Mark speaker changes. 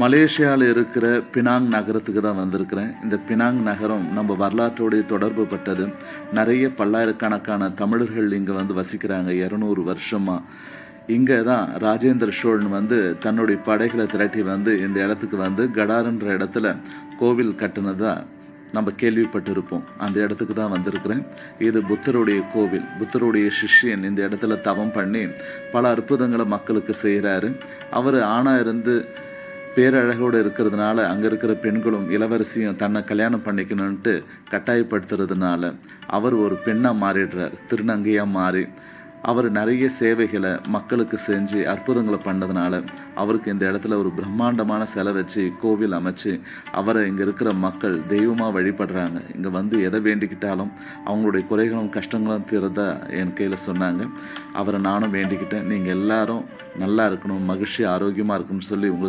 Speaker 1: மலேசியாவில் இருக்கிற பினாங் நகரத்துக்கு தான் வந்திருக்கிறேன். இந்த பினாங் நகரம் நம்ம வரலாற்றோடைய தொடர்பு பட்டது. நிறைய பல்லாயிரக்கணக்கான தமிழர்கள் இங்கே வந்து வசிக்கிறாங்க. இரநூறு வருஷமாக இங்கே தான் ராஜேந்திர சோழன் வந்து தன்னுடைய படைகளை திரட்டி வந்து இந்த இடத்துக்கு வந்து கடாருன்ற இடத்துல கோவில் கட்டினதாக நம்ம கேள்விப்பட்டிருப்போம். அந்த இடத்துக்கு தான் வந்திருக்கிறேன். இது புத்தருடைய கோவில். புத்தருடைய சிஷ்யன் இந்த இடத்துல தவம் பண்ணி பல அற்புதங்களை மக்களுக்கு செய்கிறாரு அவர் ஆணாக இருந்து பேரழகோடு இருக்கிறதுனால அங்கே இருக்கிற பெண்களும் இளவரசியும் தன்னை கல்யாணம் பண்ணிக்கணுன்ட்டு கட்டாயப்படுத்துறதுனால அவர் ஒரு பெண்ணாக மாறிடுறார் திருநங்கையாக மாறி. அவர் நிறைய சேவைகளை மக்களுக்கு செஞ்சு அற்புதங்களை பண்ணதுனால அவருக்கு இந்த இடத்துல ஒரு பிரம்மாண்டமான செலை வச்சு கோவில் அமைச்சு அவரை இங்கே இருக்கிற மக்கள் தெய்வமாக வழிபடுறாங்க. இங்கே வந்து எதை வேண்டிக்கிட்டாலும் அவங்களுடைய குறைகளும் கஷ்டங்களும் தீரதா என் கையில் சொன்னாங்க. அவரை நானும் வேண்டிக்கிட்டேன். நீங்கள் எல்லாரும் நல்லா இருக்கணும் மகிழ்ச்சி ஆரோக்கியமாக இருக்கணும்னு சொல்லி உங்கள்